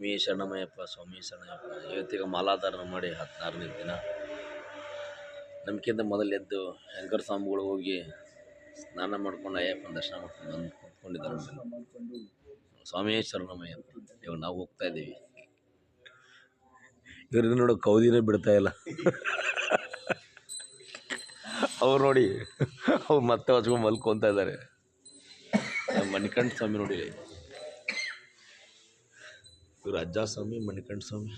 ಸ್ವಾಮಿ ಶರಣಮಯ್ಯಪ್ಪ, ಸ್ವಾಮಿ ಶರಣಯ್ಯಪ್ಪ ಇವತ್ತಿಗೆ ಮಾಲಾಧಾರಣ ಮಾಡಿ ಹದಿನಾರನೇ ದಿನ. ನಮ್ಗಿಂತ ಮೊದಲು ಎದ್ದು ಶಂಕರ ಸ್ವಾಮಿಗಳು ಹೋಗಿ ಸ್ನಾನ ಮಾಡ್ಕೊಂಡು ಅಯ್ಯಪ್ಪನ ದರ್ಶನ ಮಾಡ್ಕೊಂಡು ಬಂದು ಕೂತ್ಕೊಂಡಿದ್ದಾರೆ ಸ್ವಾಮಿ ಶರಣಮಯ್ಯಪ್ಪ, ಇವಾಗ ನಾವು ಹೋಗ್ತಾ ಇದ್ದೀವಿ. ಇವ್ರಿಗೆ ನೋಡು ಕೌದಿನೇ ಬಿಡ್ತಾ ಇಲ್ಲ. ಅವ್ರು ನೋಡಿ, ಅವ್ರು ಮತ್ತೆ ಹಚ್ಕೊಂಡು ಮಲ್ಕೊತಾ ಇದ್ದಾರೆ. ಮಣಿಕಂಠ ಸ್ವಾಮಿ ನೋಡಿ. ಇವ್ರು ಅಜ್ಜ ಸ್ವಾಮಿ ಮಣಿಕಂಠ ಸ್ವಾಮಿ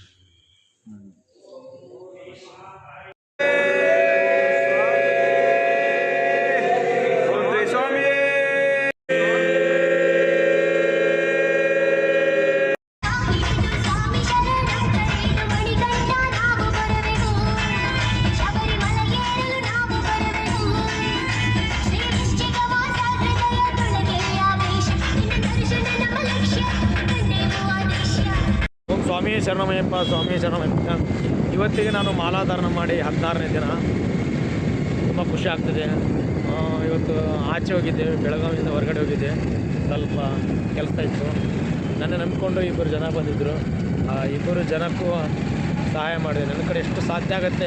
ಶರಣಮಯ್ಯಪ್ಪ ಸ್ವಾಮಿ ಶರಣಮಯ್ಯಪ್ಪ ಇವತ್ತಿಗೆ ನಾನು ಮಾಲಾಧಾರಣ ಮಾಡಿ ಹದಿನಾರನೇ ದಿನ. ತುಂಬ ಖುಷಿ ಆಗ್ತದೆ. ಇವತ್ತು ಆಚೆ ಹೋಗಿದ್ದೆ, ಬೆಳಗಾವಿಯಿಂದ ಹೊರಗಡೆ ಹೋಗಿದ್ದೆ. ಸ್ವಲ್ಪ ಕೆಲಸ ಇತ್ತು. ನನ್ನ ನಂಬಿಕೊಂಡು ಇಬ್ಬರು ಜನ ಬಂದಿದ್ದರು ಆ, ಇಬ್ಬರು ಜನಕ್ಕೂ ಸಹಾಯ ಮಾಡಿದೆ. ನನ್ನ ಕಡೆ ಎಷ್ಟು ಸಾಧ್ಯ ಆಗುತ್ತೆ?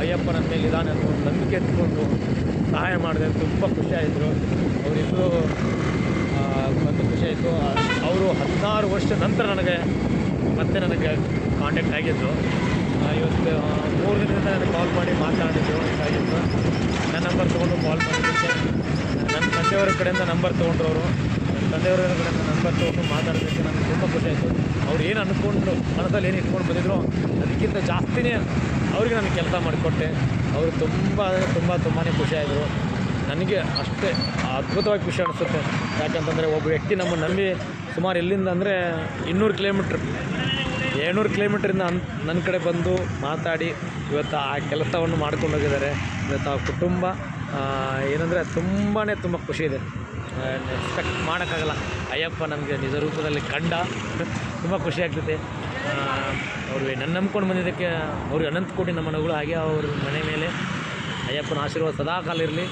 ಅಯ್ಯಪ್ಪ ನನ್ನ ಮೇಲೆ ಇದಾನೆ ಒಂದು ನಂಬಿಕೆ ಎತ್ಕೊಂಡು ಸಹಾಯ ಮಾಡಿದೆ. ತುಂಬ ಖುಷಿಯಾಯಿತು ಅವರಿಬ್ಬರು ಖುಷಿ ಆಯಿತು. ಅವರು ಹದಿನಾರು ವರ್ಷ ನಂತರ ನನಗೆ ಮತ್ತೆ ನನಗೆ ಕಾಂಟ್ಯಾಕ್ಟ್ ಆಗಿದ್ದು. ಇವತ್ತು ಮೂರು ದಿನದಿಂದ ನನಗೆ ಕಾಲ್ ಮಾಡಿ ಮಾತಾಡಿದ್ರು ಆಗಿತ್ತು ನನ್ನ ನಂಬರ್ ತೊಗೊಂಡು ಕಾಲ್ ಮಾಡಿದ್ದಕ್ಕೆ ನನ್ನ ತಂದೆಯವರ ಕಡೆಯಿಂದ ನಂಬರ್ ತೊಗೊಂಡ್ರು ಅವರು ನನ್ನ ತಂದೆಯವರ ಕಡೆಯಿಂದ ನಂಬರ್ ತೊಗೊಂಡು ಮಾತಾಡೋದಕ್ಕೆ ನನಗೆ ತುಂಬ ಖುಷಿ ಆಯಿತು. ಅವ್ರು ಏನು ಅಂದ್ಕೊಂಡು ಮನದಲ್ಲಿ ಏನು ಇಟ್ಕೊಂಡು ಬಂದಿದ್ರು, ಅದಕ್ಕಿಂತ ಜಾಸ್ತಿನೇ ಅವ್ರಿಗೆ ನಾನು ಕೆಲಸ ಮಾಡಿಕೊಟ್ಟೆ. ಅವರು ತುಂಬ ತುಂಬ ತುಂಬಾ ಖುಷಿಯಾದರು ನನಗೆ ಅಷ್ಟೇ ಅದ್ಭುತವಾಗಿ ಖುಷಿ ಅನಿಸುತ್ತೆ. ಯಾಕಂತಂದರೆ ಒಬ್ಬ ವ್ಯಕ್ತಿ ನಮ್ಮನ್ನು ನಂಬಿ ಸುಮಾರು ಎಲ್ಲಿಂದ ಅಂದರೆ ಇನ್ನೂರು ಕಿಲೋಮೀಟ್ರ್ ಏಳ್ನೂರು ಕಿಲೋಮೀಟ್ರಿಂದ ನನ್ನ ನನ್ನ ಕಡೆ ಬಂದು ಮಾತಾಡಿ ಇವತ್ತು ಆ ಕೆಲಸವನ್ನು ಮಾಡ್ಕೊಂಡು ಹೋಗಿದ್ದಾರೆ. ಇವತ್ತು ಆ ಕುಟುಂಬ ಏನಂದರೆ ತುಂಬಾ ತುಂಬ ಖುಷಿ ಇದೆ. ಎಕ್ಸ್ಪೆಕ್ಟ್ ಮಾಡೋಕ್ಕಾಗಲ್ಲ. ಅಯ್ಯಪ್ಪ ನನಗೆ ನಿಜ ರೂಪದಲ್ಲಿ ಕಂಡ. ತುಂಬ ಖುಷಿ ಆಗ್ತೈತೆ ಅವರು ನನ್ನ ನಂಬ್ಕೊಂಡು ಬಂದಿದ್ದಕ್ಕೆ ಅವ್ರಿಗೆ ಅನಂತ ಕೋಟಿ ನಮ್ಮ ಮನೆಗಳು, ಹಾಗೆ ಅವ್ರ ಮನೆ ಮೇಲೆ ಅಯ್ಯಪ್ಪನ ಆಶೀರ್ವಾದ ಸದಾಕಾಲ ಇರಲಿ.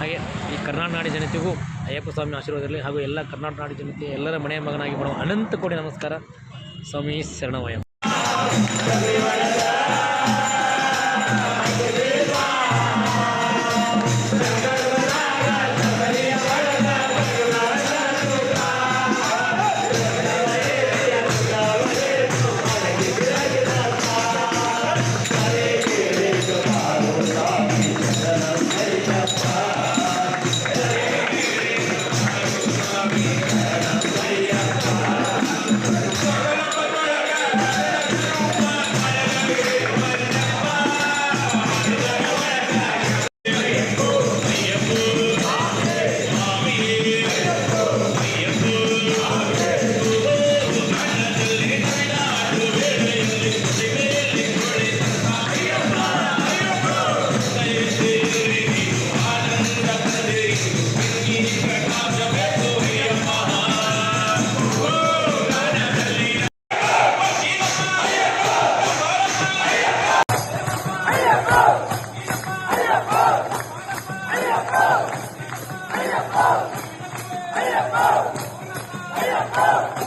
ಹಾಗೆ ಈ ಕರ್ನಾಟಕ ನಾಡಿ ಜನತೆಗೂ ಅಯ್ಯಪ್ಪ ಸ್ವಾಮಿ ಆಶೀರ್ವಾದ ಇರಲಿ. ಹಾಗೂ ಎಲ್ಲ ಕರ್ನಾಟಕ ನಾಡಿ ಜನತೆ ಎಲ್ಲರ ಮನೆಯ ಮಗನಾಗಿ ಮಾಡುವ ಅನಂತ ಕೋಟಿ ನಮಸ್ಕಾರ. ಸ್ವಾಮಿ ಶರಣಮಯ್ಯ Aê!